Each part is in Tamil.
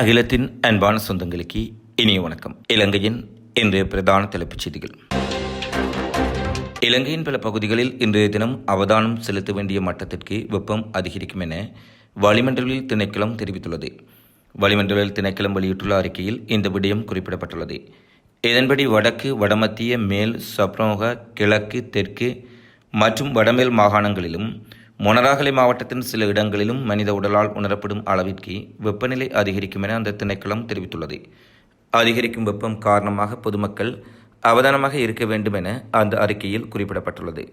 அகிலத்தின் அன்பான சொந்தங்களுக்கு இனிய வணக்கம். இலங்கையின் இன்றைய பிரதான தலைப்புச் செய்திகள். இலங்கையின் பல பகுதிகளில் இன்றைய தினம் அவதானம் செலுத்த வேண்டிய மட்டத்திற்கு வெப்பம் அதிகரிக்கும் என வளிமண்டலில் திணைக்களம் தெரிவித்துள்ளது. வளிமண்டலில் திணைக்களம் வெளியிட்டுள்ள அறிக்கையில் இந்த விடயம் குறிப்பிடப்பட்டுள்ளது. இதன்படி வடக்கு வடமத்திய மேல் சப்ரோக கிழக்கு தெற்கு மற்றும் வடமேல் மாகாணங்களிலும் மொனராகலை மாவட்டத்தின் சில இடங்களிலும் மனித உடலால் உணரப்படும் அளவிற்கு வெப்பநிலை அதிகரிக்கும் என அந்த திணைக்களம் தெரிவித்துள்ளது. அதிகரிக்கும் வெப்பம் காரணமாக பொதுமக்கள் அவதானமாக இருக்க வேண்டும் என அந்த அறிக்கையில் குறிப்பிடப்பட்டுள்ளது.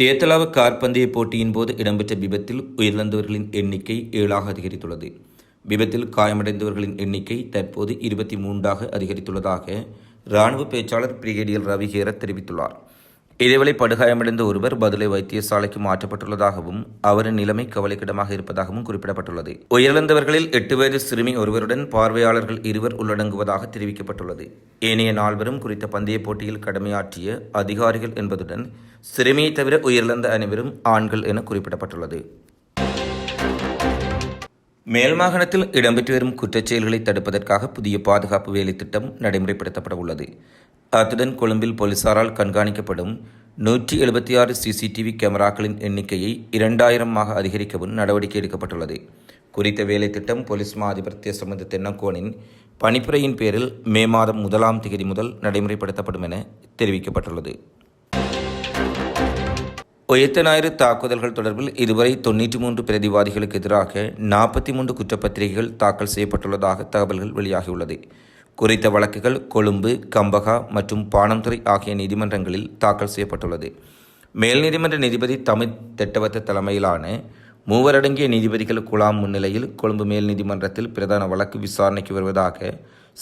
தேத்தலாவு கார்பந்தய போட்டியின் போது இடம்பெற்ற விபத்தில் உயிரிழந்தவர்களின் எண்ணிக்கை ஏழாக அதிகரித்துள்ளது. விபத்தில் காயமடைந்தவர்களின் எண்ணிக்கை தற்போது இருபத்தி மூன்றாக அதிகரித்துள்ளதாக இராணுவ பேச்சாளர் பிரிகேடியர் ரவிகேர தெரிவித்துள்ளார். இதேவேளை படுகாயமடைந்த ஒருவர் பதிலை வைத்தியசாலைக்கு மாற்றப்பட்டுள்ளதாகவும் அவரின் நிலைமை கவலைக்கிடமாக இருப்பதாகவும் குறிப்பிடப்பட்டுள்ளது. உயிரிழந்தவர்களில் எட்டு வயது சிறுமி ஒருவருடன் பார்வையாளர்கள் இருவர் உள்ளடங்குவதாக தெரிவிக்கப்பட்டுள்ளது. ஏனைய நால்வரும் குறித்த பந்தய போட்டியில் கடமையாற்றிய அதிகாரிகள் என்பதுடன் சிறுமியை தவிர உயிரிழந்த அனைவரும் ஆண்கள் என குறிப்பிடப்பட்டுள்ளது. மேல் மாகாணத்தில் இடம்பெற்று வரும் குற்றச்செயல்களை தடுப்பதற்காக புதிய பாதுகாப்பு வேலைத்திட்டம் நடைமுறைப்படுத்தப்பட உள்ளது அத்துடன் கொழும்பில் போலீசாரால் கண்காணிக்கப்படும் நூற்றி எழுபத்தி ஆறு சிசிடிவி கேமராக்களின் எண்ணிக்கையை இரண்டாயிரமாக அதிகரிக்கவும் நடவடிக்கை எடுக்கப்பட்டுள்ளது. குறித்த வேலைத்திட்டம் போலீஸ் மா அதிபர் தேசமது தென்னக்கோனின் பணிப்புரையின் பேரில் மே மாதம் முதலாம் தேதி முதல் நடைமுறைப்படுத்தப்படும் என தெரிவிக்கப்பட்டுள்ளது. உயர்த்த ஞாயிறு தாக்குதல்கள் தொடர்பில் இதுவரை தொன்னூற்றி மூன்று பிரதிவாதிகளுக்கு எதிராக நாற்பத்தி மூன்று குற்றப்பத்திரிகைகள் தாக்கல் செய்யப்பட்டுள்ளதாக தகவல்கள் வெளியாகியுள்ளது. குறித்த வழக்குகள் கொழும்பு கம்பகா மற்றும் பாணந்துறை ஆகிய நீதிமன்றங்களில் தாக்கல் செய்யப்பட்டுள்ளது. மேல் நீதிமன்ற நீதிபதி தமிழ் திட்டவத்த தலைமையிலான மூவரடங்கிய நீதிபதிகள் குழாம் முன்னிலையில் கொழும்பு மேல் நீதிமன்றத்தில் பிரதான வழக்கு விசாரணைக்கு வருவதாக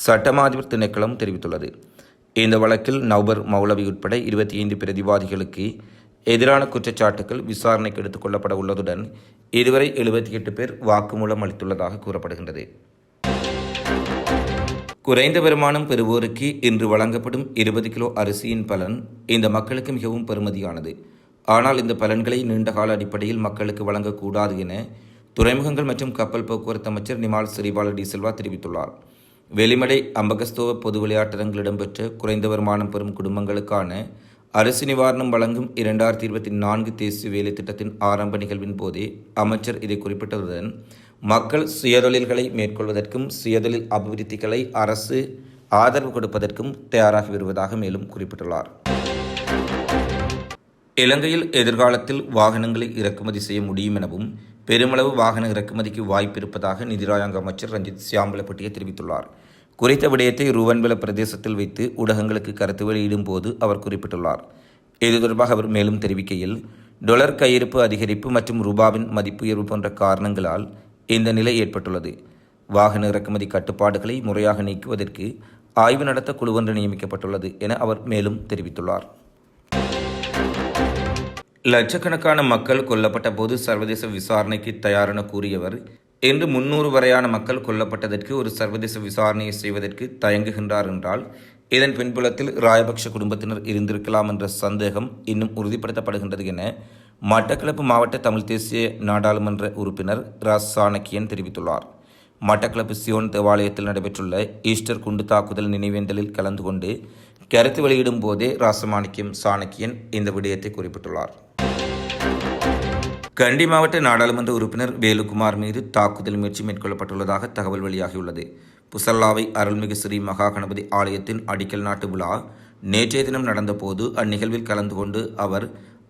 சட்டமாதிபர் திணைக்களம் தெரிவித்துள்ளது. இந்த வழக்கில் நவ்பர் மௌலவி உட்பட இருபத்தி ஐந்து பிரதிவாதிகளுக்கு எதிரான குற்றச்சாட்டுகள் விசாரணைக்கு எடுத்துக் கொள்ளப்பட உள்ளதுடன் இதுவரை எழுபத்தி எட்டு பேர் வாக்குமூலம் அளித்துள்ளதாக கூறப்படுகின்றது. குறைந்த வருமானம் பெறுவோருக்கு இன்று வழங்கப்படும் இருபது கிலோ அரிசியின் பலன் இந்த மக்களுக்கு மிகவும் பெருமதியானது ஆனால் இந்த பலன்களை நீண்டகால அடிப்படையில் மக்களுக்கு வழங்கக்கூடாது என துறைமுகங்கள் மற்றும் கப்பல் போக்குவரத்து அமைச்சர் நிமால் சிறிபால டி செல்வா தெரிவித்துள்ளார். வெளிமடை அம்பகஸ்தோவ பொது விளையாட்டரங்கில் இடம்பெற்ற குறைந்த வருமானம் பெறும் குடும்பங்களுக்கான அரசு நிவாரணம் வழங்கும் இரண்டாயிரத்தி இருபத்தி நான்கு தேசிய வேலை திட்டத்தின் ஆரம்ப நிகழ்வின் போதே அமைச்சர் இதை குறிப்பிட்டதுடன் மக்கள் சுயதொழில்களை மேற்கொள்வதற்கும் சுயதொழில் அபிவிருத்திகளை அரசு ஆதரவு கொடுப்பதற்கும் தயாராகி வருவதாக மேலும் குறிப்பிட்டுள்ளார். இலங்கையில் எதிர்காலத்தில் வாகனங்களை இறக்குமதி செய்ய முடியும் எனவும் பெருமளவு வாகன இறக்குமதிக்கு வாய்ப்பு இருப்பதாக நிதிராயங்க அமைச்சர் ரஞ்சித் சியாம்பலப்பட்டியை தெரிவித்துள்ளார். குறித்த விடயத்தை ரூவன்வில பிரதேசத்தில் வைத்து ஊடகங்களுக்கு கருத்து வெளியிடும் போது அவர் குறிப்பிட்டுள்ளார். இது தொடர்பாக அவர் மேலும் தெரிவிக்கையில் டொலர் கையிருப்பு அதிகரிப்பு மற்றும் ரூபாவின் மதிப்புயர்வு போன்ற காரணங்களால் இந்த நிலை ஏற்பட்டுள்ளது. வாகன இறக்குமதி கட்டுப்பாடுகளை முறையாக நீக்குவதற்கு ஆய்வு நடத்த குழுவொன்று நியமிக்கப்பட்டுள்ளது என அவர் மேலும் தெரிவித்துள்ளார். லட்சக்கணக்கான மக்கள் கொல்லப்பட்ட போது சர்வதேச விசாரணைக்கு தயாரென கூறியவர் இன்று முன்னூறு வரையான மக்கள் கொல்லப்பட்டதற்கு ஒரு சர்வதேச விசாரணையை செய்வதற்கு தயங்குகின்றார் என்றால் இதன் பின்புலத்தில் ராயபக்ஷ குடும்பத்தினர் இருந்திருக்கலாம் என்ற சந்தேகம் இன்னும் உறுதிப்படுத்தப்படுகின்றது என மட்டக்களப்பு மாவட்ட தமிழ் தேசிய நாடாளுமன்ற உறுப்பினர் ராஸ் சாணக்கியன் தெரிவித்துள்ளார். மட்டக்களப்பு சியோன் தேவாலயத்தில் நடைபெற்றுள்ள ஈஸ்டர் குண்டு தாக்குதல் நினைவேந்தலில் கலந்து கொண்டு கருத்து வெளியிடும் போதே ராசமாணிக்கம் சாணக்கியன் இந்த விடயத்தை குறிப்பிட்டுள்ளார். கண்டி மாவட்ட நாடாளுமன்ற உறுப்பினர் வேலுகுமார் மீது தாக்குதல் முயற்சி மேற்கொள்ளப்பட்டுள்ளதாக தகவல் வெளியாகியுள்ளது. புசல்லாவை அருள்மிகு ஸ்ரீ மகா கணபதி ஆலயத்தின் அடிக்கல் நாட்டு விழா நேற்றைய தினம் நடந்தபோது அந்நிகழ்வில் கலந்து கொண்டு அவர்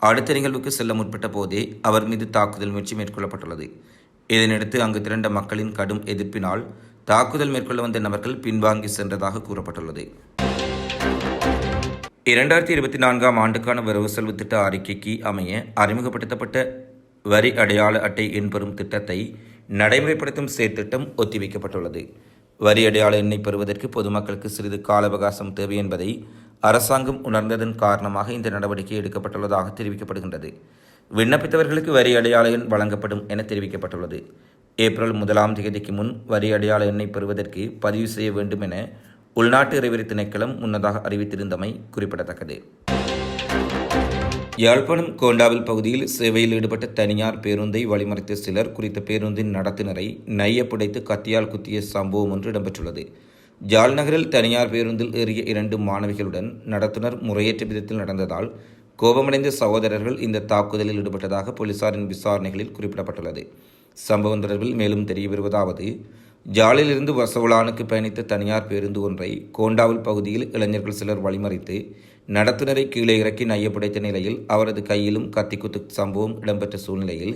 அடுத்த நிகழ்வுக்கு செல்ல முற்பட்ட போதே அவர் மீது தாக்குதல் முயற்சி மேற்கொள்ளப்பட்டுள்ளது. இதனையடுத்து அங்கு திரண்ட மக்களின் கடும் எதிர்ப்பினால் தாக்குதல் மேற்கொள்ள வந்த நபர்கள் பின்வாங்கி சென்றதாக கூறப்பட்டுள்ளது. இரண்டாயிரத்தி இருபத்தி நான்காம் ஆண்டுக்கான வரவு செலவு திட்ட அறிக்கைக்கு அமைய அறிமுகப்படுத்தப்பட்ட வரி அடையாள அட்டை என்பெறும் திட்டத்தை நடைமுறைப்படுத்தும் செயற்திட்டம் ஒத்திவைக்கப்பட்டுள்ளது. வரி அடையாள எண்ணை பெறுவதற்கு பொதுமக்களுக்கு சிறிது கால அவகாசம் தேவை என்பதை அரசாங்கம் உணர்ந்ததன் காரணமாக இந்த நடவடிக்கை எடுக்கப்பட்டுள்ளதாக தெரிவிக்கப்படுகின்றது. விண்ணப்பித்தவர்களுக்கு வரி அடையாள எண் வழங்கப்படும் என தெரிவிக்கப்பட்டுள்ளது. ஏப்ரல் முதலாம் தேதிக்கு முன் வரி அடையாள எண்ணை பெறுவதற்கு பதிவு செய்ய வேண்டும் என உள்நாட்டு இறைவரி திணைக்களம் முன்னதாக அறிவித்திருந்தமை குறிப்பிடத்தக்கது. யாழ்ப்பாணம் கோண்டாவில் பகுதியில் சேவையில் ஈடுபட்ட தனியார் பேருந்தை வழிமறைத்த சிலர் குறித்த பேருந்தின் நடத்துனரை நையப்புடைத்து கத்தியால் குத்திய சம்பவம் ஒன்று இடம்பெற்றுள்ளது. ஜால்நகரில் தனியார் பேருந்தில் ஏறிய இரண்டு மாணவிகளுடன் நடத்துனர் முறையற்ற விதத்தில் நடந்ததால் கோபமடைந்த சகோதரர்கள் இந்த தாக்குதலில் ஈடுபட்டதாக போலீசாரின் விசாரணைகளில் குறிப்பிடப்பட்டுள்ளது. சம்பவம் தொடர்பில் மேலும் தெரிய வருவதாவது ஜாலிலிருந்து வசவுலானுக்கு பயணித்த தனியார் பேருந்து ஒன்றை கோண்டாவில் பகுதியில் இளைஞர்கள் சிலர் வழிமறித்து நடத்துனரை கீழே இறக்கி நையப்படைத்த நிலையில் அவரது கையிலும் கத்திக்குத்து சம்பவம் இடம்பெற்ற சூழ்நிலையில்.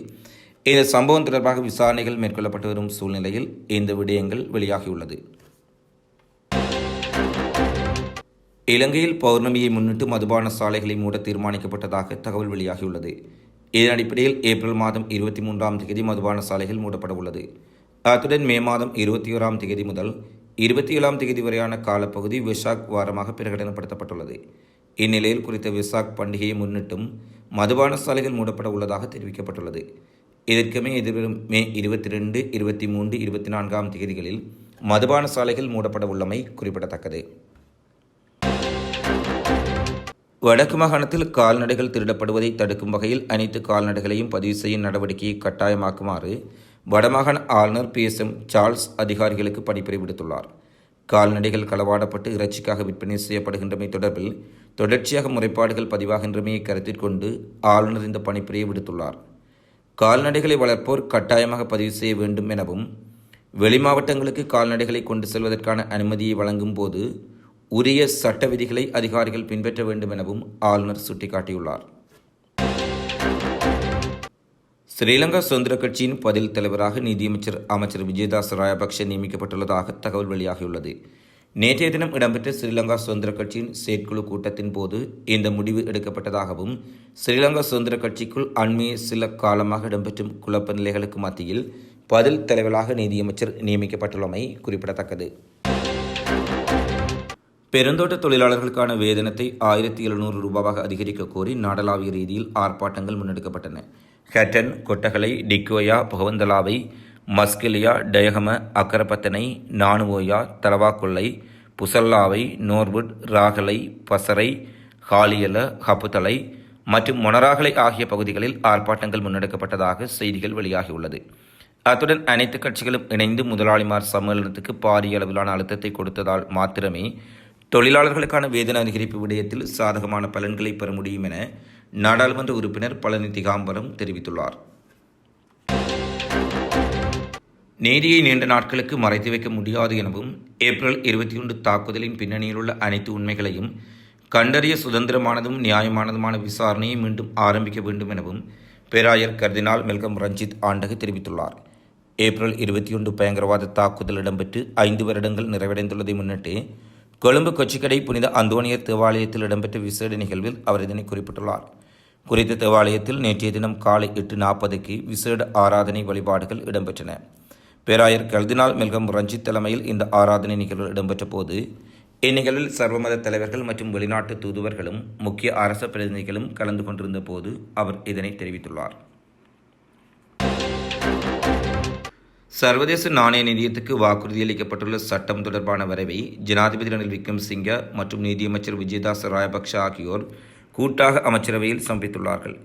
இந்த சம்பவம் தொடர்பாக விசாரணைகள் மேற்கொள்ளப்பட்டு வரும் சூழ்நிலையில் இந்த விடயங்கள் வெளியாகியுள்ளது. இலங்கையில் பௌர்ணமியை முன்னிட்டு மதுபான சாலைகளை மூட தீர்மானிக்கப்பட்டதாக தகவல் வெளியாகியுள்ளது. இதன் அடிப்படையில் ஏப்ரல் மாதம் இருபத்தி மூன்றாம் தேதி மதுபான சாலைகள் மூடப்பட உள்ளது. அத்துடன் மே மாதம் இருபத்தி ஓராம் தேதி முதல் இருபத்தி ஏழாம் தேதி வரையான காலப்பகுதி விசாக் வாரமாக பிரகடனப்படுத்தப்பட்டுள்ளது. இந்நிலையில் குறித்த விசாக் பண்டிகையை முன்னிட்டும் மதுபான சாலைகள் மூடப்பட உள்ளதாக தெரிவிக்கப்பட்டுள்ளது. இதற்குமே எதிர்வரும் மே இருபத்தி ரெண்டு இருபத்தி மூன்று இருபத்தி நான்காம் தேதிகளில் மதுபான சாலைகள் மூடப்பட உள்ளமை குறிப்பிடத்தக்கது. வடக்கு மாகாணத்தில் கால்நடைகள் திருடப்படுவதை தடுக்கும் வகையில் அனைத்து கால்நடைகளையும் பதிவு செய்யும் நடவடிக்கையை கட்டாயமாக்குமாறு வடமாகாண ஆளுநர் பி எஸ் எம் சார்ல்ஸ் அதிகாரிகளுக்கு பணிப்புரை விடுத்துள்ளார். கால்நடைகள் களவாடப்பட்டு இறைச்சிக்காக விற்பனை செய்யப்படுகின்றமை தொடர்பில் தொடர்ச்சியாக முறைப்பாடுகள் பதிவாகின்றமையை கருத்தில் கொண்டு ஆளுநர் இந்த பணிப்புரையை விடுத்துள்ளார். கால்நடைகளை வளர்ப்போர் கட்டாயமாக பதிவு செய்ய வேண்டும் எனவும் வெளி மாவட்டங்களுக்கு கால்நடைகளை கொண்டு செல்வதற்கான அனுமதியை வழங்கும் போது உரிய சட்ட விதிகளை அதிகாரிகள் பின்பற்ற வேண்டும் எனவும் ஆளுநர் சுட்டிக்காட்டியுள்ளார். ஸ்ரீலங்கா சுதந்திர கட்சியின் பதில் தலைவராக நீதியமைச்சர் அமைச்சர் விஜயதாஸ் ராயபக்ஷ நியமிக்கப்பட்டுள்ளதாக தகவல் வெளியாகியுள்ளது. நேற்றைய தினம் இடம்பெற்ற ஸ்ரீலங்கா சுதந்திர கட்சியின் செயற்குழு கூட்டத்தின் போது இந்த முடிவு எடுக்கப்பட்டதாகவும் ஸ்ரீலங்கா சுதந்திர கட்சிக்குள் அண்மைய சில காலமாக இடம்பெற்றும் குழப்ப நிலைகளுக்கு மத்தியில் பதில் தலைவராக நீதியமைச்சர் நியமிக்கப்பட்டுள்ளமை குறிப்பிடத்தக்கது. பெருந்தோட்ட தொழிலாளர்களுக்கான வேதனத்தை ஆயிரத்தி எழுநூறு ரூபாவாக அதிகரிக்க கோரி நாடளாவிய ரீதியில் ஆர்ப்பாட்டங்கள் முன்னெடுக்கப்பட்டன. ஹேட்டன் கொட்டகலை டிக்கோயா புகவந்தலாவை மஸ்கெலியா டயகம அக்கரப்பத்தனை நானுவோயா தலவாக்கொல்லை புசல்லாவை நோர்வுட் ராகலை பசரை ஹாலியல ஹப்புத்தலை மற்றும் மொனராகலை ஆகிய பகுதிகளில் ஆர்ப்பாட்டங்கள் முன்னெடுக்கப்பட்டதாக செய்திகள் வெளியாகியுள்ளது. அத்துடன் அனைத்து கட்சிகளும் இணைந்து முதலாளிமார் சம்மேளனத்துக்கு பாரிய அளவிலான அழுத்தத்தை கொடுத்ததால் மாத்திரமே தொழிலாளர்களுக்கான வேதன அதிகரிப்பு விடயத்தில் சாதகமான பலன்களை பெற முடியும் என நாடாளுமன்ற உறுப்பினர் பழனி திகாம்பரம் தெரிவித்துள்ளார். நீதியை நீண்ட நாட்களுக்கு மறைத்து வைக்க முடியாது எனவும் ஏப்ரல் இருபத்தி ஒன்று தாக்குதலின் பின்னணியில் உள்ள அனைத்து உண்மைகளையும் கண்டறிய சுதந்திரமானதும் நியாயமானதுமான விசாரணையை மீண்டும் ஆரம்பிக்க வேண்டும் எனவும் பேராயர் கர்தினால் மெல்கம் ரஞ்சித் ஆண்டகு தெரிவித்துள்ளார். ஏப்ரல் இருபத்தி ஒன்று பயங்கரவாத தாக்குதல் இடம்பெற்று ஐந்து வருடங்கள் நிறைவடைந்துள்ளதை முன்னிட்டு கொழும்பு கொச்சிக்கடை புனித அந்தோனியர் தேவாலயத்தில் இடம்பெற்ற விசேட நிகழ்வில் அவர் இதனை குறிப்பிட்டுள்ளார். குறித்த தேவாலயத்தில் நேற்றைய தினம் காலை எட்டு நாற்பதுக்கு விசேட ஆராதனை வழிபாடுகள் இடம்பெற்றன. பேராயர் கல்தினால் மெல்கம் ரஞ்சித் தலைமையில் இந்த ஆராதனை நிகழ்வு இடம்பெற்ற போது இந்நிகழ்வில் சர்வமத தலைவர்கள் மற்றும் வெளிநாட்டு தூதுவர்களும் முக்கிய அரச பிரதிநிதிகளும் கலந்து கொண்டிருந்த போது அவர் இதனை தெரிவித்துள்ளார். சர்வதேச நாணய நிதியத்துக்கு வாக்குறுதி அளிக்கப்பட்டுள்ள சட்டம் தொடர்பான வரைவை ஜனாதிபதி ரணில் விக்ரம்சிங்க மற்றும் நிதியமைச்சர் விஜயதாஸ் ராயபக்ஷ ஆகியோர் கூட்டாக அமைச்சரவையில் சமர்ப்பித்துள்ளார்கள்.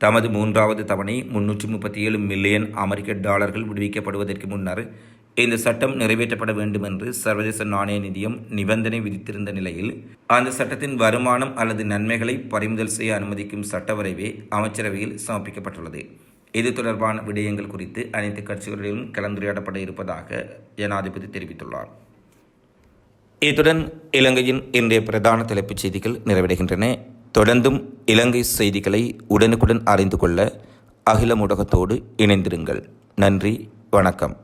தமது மூன்றாவது தவணை முன்னூற்றி முப்பத்தி ஏழு மில்லியன் அமெரிக்க டாலர்கள் விடுவிக்கப்படுவதற்கு முன்னர் இந்த சட்டம் நிறைவேற்றப்பட வேண்டும் என்று சர்வதேச நாணய நிதியம் நிபந்தனை விதித்திருந்த நிலையில் அந்த சட்டத்தின் வருமானம் அல்லது நன்மைகளை பறிமுதல் செய்ய அனுமதிக்கும் சட்ட வரைவே அமைச்சரவையில் சமர்ப்பிக்கப்பட்டுள்ளது. இது தொடர்பான விடயங்கள் குறித்து அனைத்து கட்சிகளிலும் கலந்துரையாடப்பட இருப்பதாக ஜனாதிபதி தெரிவித்துள்ளார். இத்துடன் இலங்கையின் இன்றைய பிரதான தலைப்புச் செய்திகள் நிறைவடைகின்றன. தொடர்ந்தும் இலங்கை செய்திகளை உடனுக்குடன் அறிந்து கொள்ள அகில ஊடகத்தோடு இணைந்திருங்கள். நன்றி வணக்கம்.